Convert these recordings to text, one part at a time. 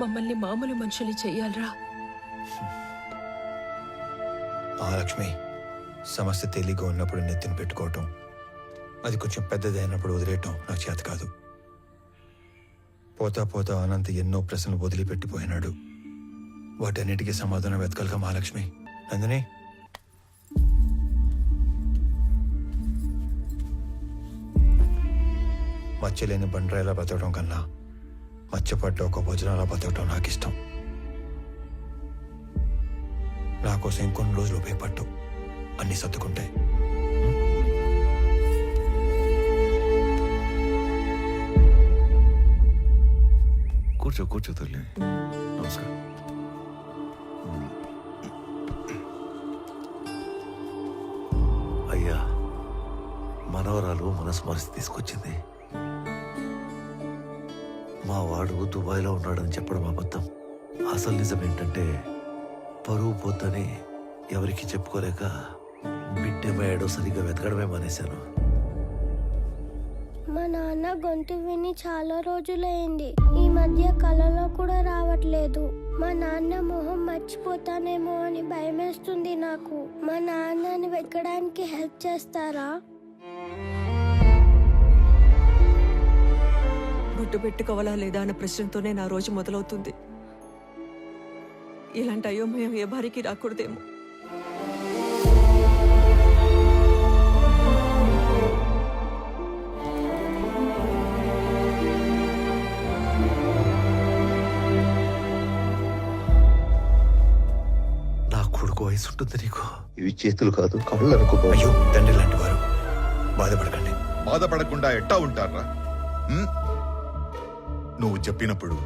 మమ్మల్ని మామూలు మనుషులు చెయ్యాలరా మహాలక్ష్మి సమస్య తేలిగ్గా ఉన్నప్పుడు నెత్తిన పెట్టుకోవటం అది కొంచెం పెద్దది అయినప్పుడు వదిలేయటం నాకు చేత కాదు. పోతా పోతా అనంత ఎన్నో ప్రశ్నలు వదిలిపెట్టిపోయినాడు. వాటన్నిటికీ సమాధానం వెతకలుగా మహాలక్ష్మి. నందిని? మచ్చలేని బండ్రాయిలా బతకడం కన్నా మచ్చపడ్డ ఒక భోజనాల బతకడం నాకు ఇష్టం నా కోసం ఇంకొన్ని రోజులు ఉపయోగపట్టు అన్ని సర్దుకుంటాయి. కూర్చో కూర్చో తల్లి. నమస్కారం. అయ్యా మనవరాలు మనస్మరిసి తీసుకొచ్చింది. మా వాడు దుబాయ్లో ఉన్నాడని చెప్పడం అబద్ధం. అసలు నిజం ఏంటంటే పరువు పోతని ఎవరికి చెప్పుకోలేక బిడ్డేమయ్యాడో సరిగ్గా వెతకడమే మానేశాను. మా నాన్న గొంతు విని చాలా రోజులైంది. ఈ మధ్య కలలో కూడా రావట్లేదు. మా నాన్న మొహం మర్చిపోతానేమో అని భయమేస్తుంది నాకు. మా నాన్నని వెతకడానికి హెల్ప్ చేస్తారా? బొట్టు పెట్టుకోవాలా లేదా అన్న ప్రశ్నతోనే నా రోజు మొదలవుతుంది. ఇలాంటి అయోమయం ఏ భార్యకి రాకూడదేమో. నా కొడుకు వయసు ఉంటుంది నీకు. ఇవి చేతులు కాదు కళ్ళు అనుకో అయ్యో తండ్రి లాంటి వారు. బాధపడకండి. బాధపడకుండా ఎట్టా ఉంటారా? నువ్వు చెప్పినప్పుడు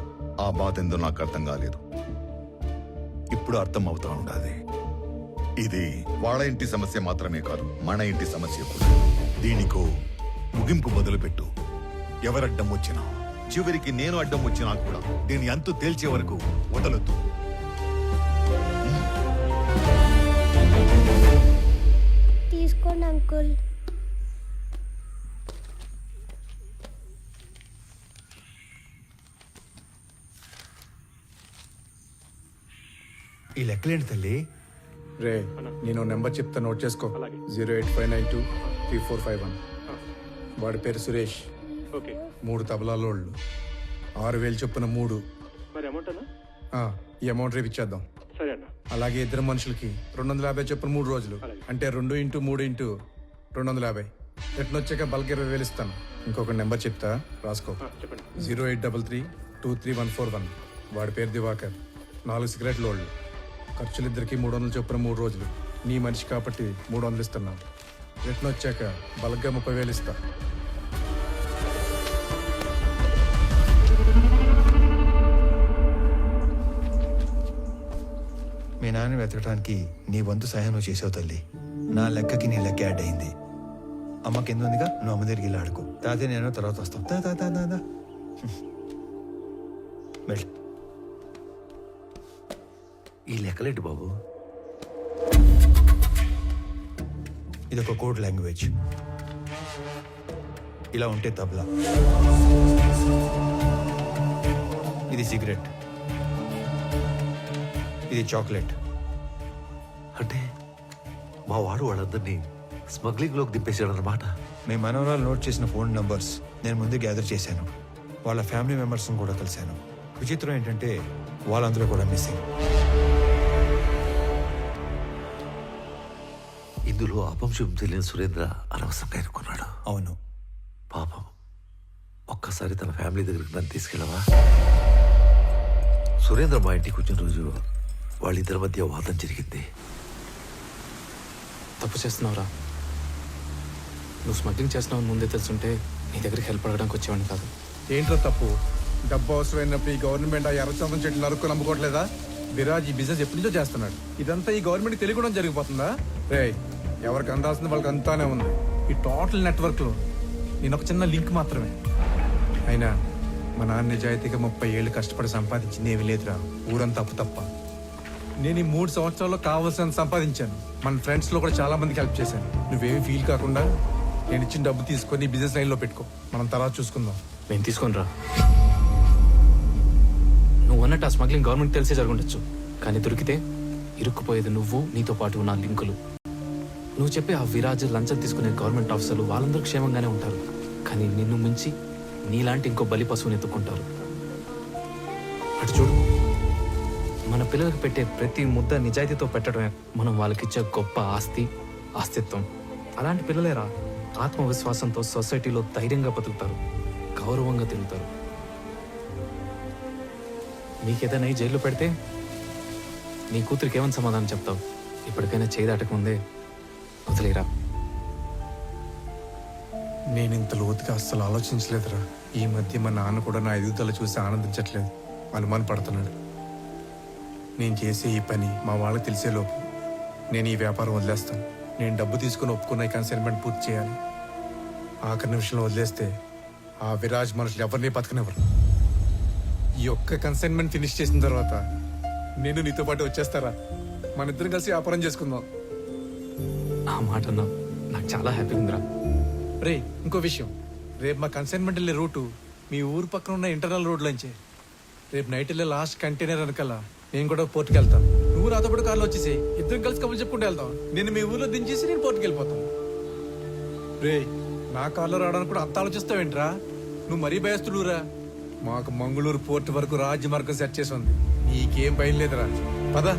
ఆ బాధ ఎందో నాకు అర్థం కాలేదు. ఇప్పుడు అర్థం అవుతా ఉండాలి. ఇది వాళ్ళ ఇంటి సమస్య మాత్రమే కాదు మన ఇంటి సమస్య కూడా. దీనికో ముగింపు మొదలుపెట్టు. ఎవరడ్డం వచ్చినా చివరికి నేను అడ్డం వచ్చినా కూడా దీని అంతు తేల్చే వరకు వదలొద్దు. తీసుకోండి అంకుల్. లెక్కలేంటి తల్లి? రే నేను నెంబర్ చెప్తా నోట్ చేసుకో. Zero eight five nine two three four five one. వాడి పేరు సురేష్. ఓకే. మూడు తబలాలోళ్ళు ఆరు వేలు చొప్పున మూడు. ఆ, ఈ అమౌంట్ రేపు ఇచ్చేద్దాం. అలాగే ఇద్దరు మనుషులకి రెండు వందల యాభై చొప్పున మూడు రోజులు. అంటే రెండు ఇంటూ మూడు ఇంటూ రెండు వందల యాభై. రిటర్న్ వచ్చాక బల్క్ ఇరవై వేలు ఇస్తాను. ఇంకొక నెంబర్ చెప్తా రాసుకో. Zero eight double three two three one four one. వాడి పేరు దివాకర్. నాలుగు సిగరెట్లు వాళ్ళు. ఖర్చులు ఇద్దరికి మూడు వందలు చొప్పున మూడు రోజులు. నీ మనిషి కాబట్టి మూడు వందలు ఇస్తున్నాను రిటర్న్ వచ్చాక బలగ్గా ముప్పై వేలు ఇస్తా. మీ నాన్న వెతకడానికి నీ వంతు సహాయం నువ్వు చేసావు తల్లి. నా లెక్కకి నీ లెక్క యాడ్ అయింది. అమ్మ కింద ఉందిగా నువ్వు అమ్మ దగ్గరికి వెళ్ళి ఆడుకో. నేను తర్వాత వస్తాం. దా దా దా దా ఈ లెక్కలేంటి బాబు? ఇది ఒక కోడ్ లాంగ్వేజ్. ఇలా ఉంటే తబలా. ఇది సిగరెట్. ఇది చాక్లెట్. అంటే మా వాడు వాళ్ళందరినీ స్మగ్లింగ్లోకి దింపేశాడు అన్నమాట మీ మనవరాలు నోట్ చేసిన ఫోన్ నంబర్స్ నేను ముందు గ్యాదర్ చేశాను. వాళ్ళ ఫ్యామిలీ మెంబర్స్ని కూడా కలిశాను. విచిత్రం ఏంటంటే వాళ్ళందరూ కూడా మిస్సింగ్. ఇందులో అపంశం తెలియని సురేంద్ర అనవసరంగా ఎన్నుకున్నాడు. అవును. పాపం. ఒక్కసారి తన ఫ్యామిలీ దగ్గరికి నన్ను తీసుకెళ్ళవా? సురేంద్ర మా ఇంటికి వచ్చిన రోజు వాళ్ళిద్దరి మధ్య వాదం జరిగింది. తప్పు చేస్తున్నావురా. నువ్వు స్మగ్లింగ్ చేస్తున్నావు ముందే తెలుసుంటే నీ దగ్గరికి హెల్ప్ అడగడానికి వచ్చేవాడిని కాదు. ఏంట్రా తప్పు? డబ్బు అవసరమైనప్పుడు ఈ గవర్నమెంట్ ఆ ఎర్రచందం చెట్లు నరుక్కు నమ్ముకోవట్లేదా? విరాజ్ ఈ బిజినెస్ ఎప్పటి నుంచో చేస్తున్నాడు. ఇదంతా ఈ గవర్నమెంట్ తెలియకుండా జరిగిపోతుందా? రే ఎవరికి అందాల్సింది వాళ్ళకి అంతానే ఉంది. ఈ టోటల్ నెట్వర్క్లో నేను ఒక చిన్న లింక్ మాత్రమే. అయినా మా నాన్న నిజాయితీగా ముప్పై ఏళ్ళు కష్టపడి సంపాదించింది ఏమీ లేదురా. ఊరంతా తప్పు తప్ప. నేను ఈ మూడు సంవత్సరాల్లో కావాల్సిన సంపాదించాను. మన ఫ్రెండ్స్లో కూడా చాలా మందికి హెల్ప్ చేశాను. నువ్వేమి ఫీల్ కాకుండా నేను ఇచ్చిన డబ్బు తీసుకొని బిజినెస్ లైన్లో పెట్టుకో. మనం తర్వాత చూసుకుందాం. నేను తీసుకొని రా నువ్వు అన్నట్టు ఆ స్మగ్లింగ్ గవర్నమెంట్ తెలిసే జరుగుండొచ్చు. కానీ దొరికితే ఇరుక్కుపోయేది నువ్వు నీతో పాటు ఉన్న లింకులు. నువ్వు చెప్పే ఆ విరాజ్ లంచం తీసుకునే గవర్నమెంట్ ఆఫీసర్లు వాళ్ళందరూ క్షేమంగానే ఉంటారు. కానీ నిన్ను మించి నీలాంటి ఇంకో బలి పశువుని ఎత్తుకుంటారు అటు చూడు. మన పిల్లలకు పెట్టే ప్రతి ముద్ద నిజాయితీతో పెట్టడమే మనం వాళ్ళకిచ్చే గొప్ప ఆస్తి ఆస్తిత్వం. అలాంటి పిల్లలేరా ఆత్మవిశ్వాసంతో సొసైటీలో ధైర్యంగా బతుకుతారు గౌరవంగా తిరుగుతారు. నీకేదైనా ఈ జైల్లో పెడితే నీ కూతురికి ఏమని సమాధానం చెప్తావు? ఇప్పటికైనా చేయి దాటకముందే వదిలేరా? నేను ఇంత లోతుగా అస్సలు ఆలోచించలేదురా. ఈ మధ్య మా నాన్న కూడా నా ఎదుగుదల చూసి ఆనందించట్లేదు. అనుమాన పడుతున్నాడు. నేను చేసే ఈ పని మా వాళ్ళకి తెలిసేలోపు నేను ఈ వ్యాపారం వదిలేస్తాను. నేను డబ్బు తీసుకుని ఒప్పుకున్న కన్సైన్మెంట్ పూర్తి చేయాలి. ఆఖరి నిమిషంలో వదిలేస్తే ఆ విరాజ్ మనుషులు ఎవరిని బతకనివ్వరు. ఈ ఒక్క కన్సైన్మెంట్ ఫినిష్ చేసిన తర్వాత నేను నీతో పాటు వచ్చేస్తారా? మన ఇద్దరం కలిసి వ్యాపారం చేసుకుందాం. ఆ మాట అన్నావు. నాకు చాలా హ్యాపీగా ఉందిరా. రే ఇంకో విషయం. రేపు మా కన్సైన్మెంట్ వెళ్ళే రూటు మీ ఊరు పక్కన ఉన్న ఇంటర్నల్ రోడ్లోంచే రేపు నైట్ వెళ్ళే లాస్ట్ కంటైనర్ వెనకాల నేను కూడా పోర్టుకి వెళ్తాను. నువ్వు నాతో పాటు కార్లో వచ్చేసి ఇద్దరం కలిసి కబుర్లు చెప్పుకుంటూ వెళ్తాం. నేను మీ ఊర్లో దించేసి నేను పోర్టుకి వెళ్ళిపోతాను రే నా కార్లో రావడానికి కూడా అంత ఆలోచిస్తావేంట్రా? నువ్వు మరీ భయస్తుడురా మాకు మంగళూరు పోర్ట్ వరకు రాజ్య మార్గం సెట్ చేసి ఉంది. నీకేం భయం లేదురా. పదా.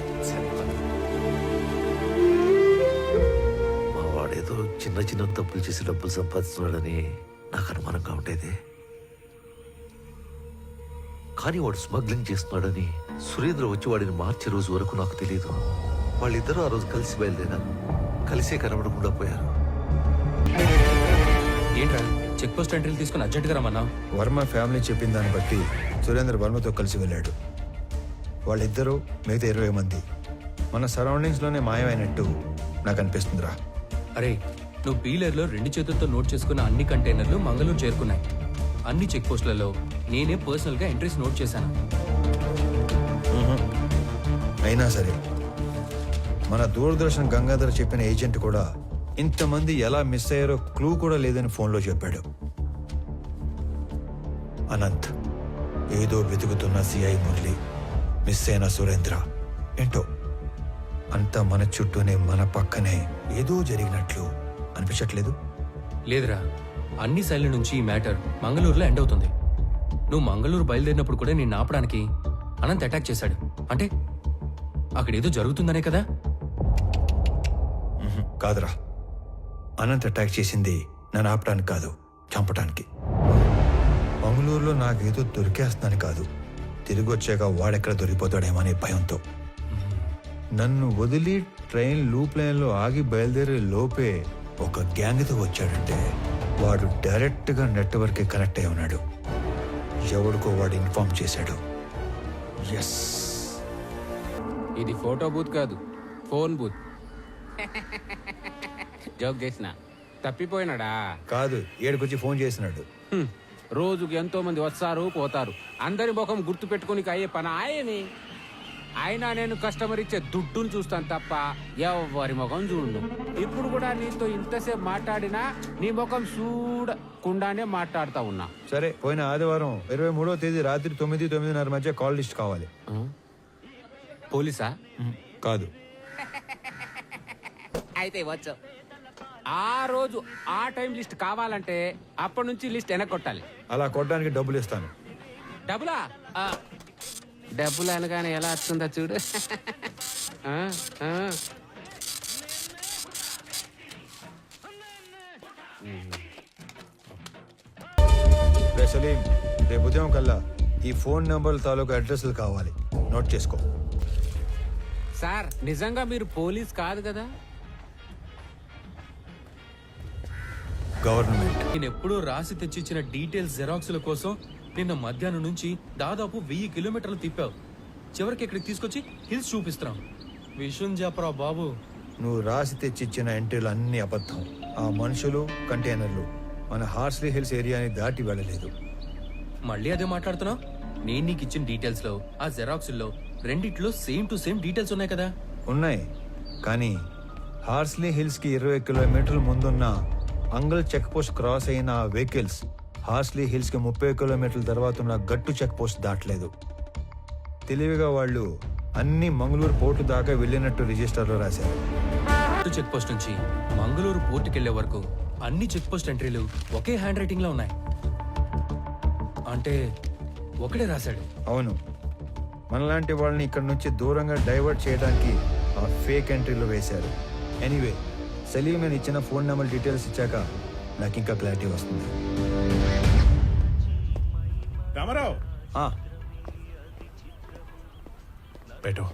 చిన్న చిన్న తప్పులు చేసి డబ్బులు సంపాదిస్తున్నాడని నాకు అనుమానంగా ఉండేది. కానీ వాడు స్మగ్లింగ్ చేస్తున్నాడని సురేంద్ర వచ్చి వాడిని మార్చే రోజు వరకు నాకు తెలియదు వాళ్ళిద్దరూ ఆ రోజు కలిసి బయలుదేరారు. కలిసే కనబడకుండా పోయారు. ఏంట్రా? చెక్ పోస్ట్ ఎంట్రీలు తీసుకుని అర్జెంట్గా రమ్మన్నావు? వర్మ ఫ్యామిలీ చెప్పిన దాన్ని బట్టి సురేంద్ర వర్మతో కలిసి వెళ్ళాడు. వాళ్ళిద్దరూ మిగతా ఇరవై మంది. మన సరౌండింగ్స్లోనే మాయమైనట్టు నాకు అనిపిస్తుందిరా. అరే నువ్వు బీలర్లో రెండు చేతులతో నోట్ చేసుకున్న అన్ని కంటైనర్లు మంగళూరు చేరుకున్నాయి. అన్ని చెక్ పోస్టులలో నేనే పర్సనల్గా ఎంట్రీస్ నోట్ చేశాను. అయినా సరే మన దూరదర్శన్ గంగాధర్ చెప్పిన ఏజెంట్ కూడా ఇంతమంది ఎలా మిస్ అయ్యారో క్లూ కూడా లేదని ఫోన్లో చెప్పాడు. అనంత్ ఏదో వెతుకుతున్న సిఐ మురళి మిస్ అయిన సురేంద్ర ఏంటో? అంతా మన చుట్టూనే మన పక్కనే ఏదో జరిగినట్లు. అనిపించట్లేదు. లేదురా అన్ని సైడ్ల నుంచి ఈ మ్యాటర్ మంగళూరులో ఎండ్ అవుతుంది. నువ్వు మంగళూరు బయలుదేరినప్పుడు కూడా నేను ఆపడానికి అనంత్ అటాక్ చేశాడు. అంటే అక్కడ ఏదో జరుగుతుందనే కదా? కాదురా. అనంత్ అటాక్ చేసింది నన్ను ఆపడానికి కాదు చంపటానికి. మంగళూరులో నాకేదో దొరికేస్తున్నాను కాదు. తిరిగి వచ్చాక వాడెక్కడ దొరికిపోతాడేమో అనే భయంతో. నన్ను వదిలి ట్రైన్ లూప్ లైన్లో ఆగి బయలుదేరే లోపే ఒక గ్యాంగ్తో వచ్చాడంటే వాడు డైరెక్ట్గా నెట్వర్క్కి కనెక్ట్ అయి ఉన్నాడు. ఎవడికో వాడు ఇన్ఫార్మ్ చేశాడు. ఎస్. ఇది ఫోటో బూత్ కాదు ఫోన్ బూత్. జోక్ చేసిన. తప్పిపోయినాడా? కాదు ఏడుకొచ్చి ఫోన్ చేసినాడు. రోజుకి ఎంతో మంది వస్తారు పోతారు. అందరి ముఖం గుర్తు పెట్టుకుని అయ్యే పని ఆయనే. అయినా నేను కస్టమర్ ఇచ్చే దుడ్డును చూస్తాను తప్ప ఎవరి ముఖం చూడు ఇప్పుడు కూడా నీతో ఇంతసేపు మాట్లాడినా నీ ముఖం చూడకుండానే మాట్లాడుతా ఉన్నా. సరే పోయిన ఆదివారం ఇరవై మూడో తేదీ రాత్రి తొమ్మిది తొమ్మిదిన్నర మధ్య కాల్ లిస్ట్ కావాలి? పోలీసా? కాదు. అయితే వచ్చు ఆ రోజు ఆ టైం లిస్ట్ కావాలంటే అప్పటి నుంచి లిస్ట్ వెనక్కొట్టాలి అలా కొట్టడానికి డబ్బులు ఇస్తాను. డబ్బులా? డబ్బులు అనగానే ఎలా వస్తుందో చూడు. ఆ, ఆ. రే సలీం రేపు ఉదయం కల్లా ఈ ఫోన్ నంబర్ తాలూకు అడ్రస్లు కావాలి. నోట్ చేసుకో. సార్ నిజంగా మీరు పోలీస్ కాదు కదా? గవర్నమెంట్. నేను ఎప్పుడూ రాసి తెచ్చిచ్చిన డీటెయిల్స్ జెరాక్స్ల కోసం నిన్న మధ్యాహ్నం నుంచి దాదాపు వెయ్యి కిలోమీటర్లు తిప్పావు. చివరికి ఇక్కడికి తీసుకొచ్చి హిల్స్ చూపిస్తున్నాం. విషయం చెప్పరా బాబు. నువ్వు రాసి తెచ్చిచ్చిన ఎంట్రీలు అన్ని అబద్ధం. ఆ మనుషులు కంటైనర్లు మన హార్స్లీ హిల్స్ ఏరియాని దాటి వెళ్ళలేదు. మళ్ళీ అదే మాట్లాడుతున్నావు? నేను నీకు ఇచ్చిన డీటెయిల్స్లో ఆ జెరాక్స్లో రెండిట్లో సేమ్ టు సేమ్ డీటెయిల్స్ ఉన్నాయి కదా? ఉన్నాయి. కానీ హార్స్లీ హిల్స్కి ఇరవై కిలోమీటర్ల ముందున్న అంగల్ చెక్ పోస్ట్ క్రాస్ అయిన ఆ వెహికల్స్ హార్స్లీ హిల్స్కి ముప్పై కిలోమీటర్ల తర్వాత ఉన్న గట్టు చెక్ పోస్ట్ దాటలేదు. తెలివిగా వాళ్ళు అన్ని మంగళూరు పోర్టు దాకా వెళ్ళినట్టు రిజిస్టర్లో రాశారు. పోర్టు చెక్ పోస్ట్ నుంచి మంగళూరు పోర్టుకి వెళ్ళే వరకు అన్ని చెక్ పోస్ట్ ఎంట్రీలు ఒకే హ్యాండ్ రైటింగ్లో ఉన్నాయి. అంటే ఒకడే రాశాడు. అవును. మనలాంటి వాళ్ళని ఇక్కడ నుంచి దూరంగా డైవర్ట్ చేయడానికి ఆ ఫేక్ ఎంట్రీలో వేశారు. ఎనీవే సలీం నేను ఇచ్చిన ఫోన్ నెంబర్ డీటెయిల్స్ ఇచ్చాక నాకు ఇంకా క్లారిటీ వస్తుంది. పెట్టు.